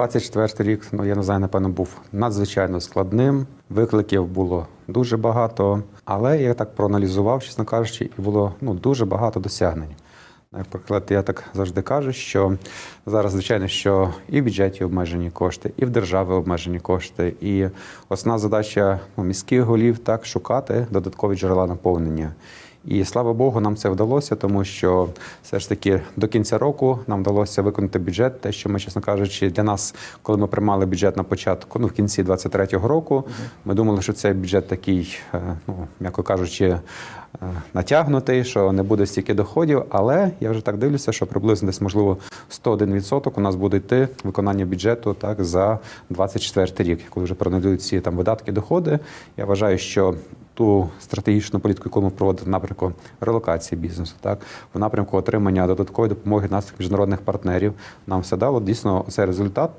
24 рік, ну я не знаю, напевно, був надзвичайно складним. Викликів було дуже багато, але я так проаналізував, чесно кажучи, і було ну дуже багато досягнень. Наприклад, я так завжди кажу, що зараз, звичайно, що і в бюджеті обмежені кошти, і в державі обмежені кошти. І основна задача ну, міських голів так шукати додаткові джерела наповнення. І слава Богу, нам це вдалося, тому що все ж таки до кінця року нам вдалося виконати бюджет. Те, що ми, чесно кажучи, для нас, коли ми приймали бюджет на початку, ну в кінці 23-го року, ми думали, що цей бюджет такий, е, ну м'яко кажучи, е, натягнутий, що не буде стільки доходів. Але я вже так дивлюся, що приблизно десь можливо 101% у нас буде йти виконання бюджету так за 24 рік, коли вже проаналізують ці там видатки, доходи. Я вважаю, що ту стратегічну політику, яку ми проводимо в напрямку релокації бізнесу, так в напрямку отримання додаткової допомоги наших міжнародних партнерів, нам все дало дійсно цей результат.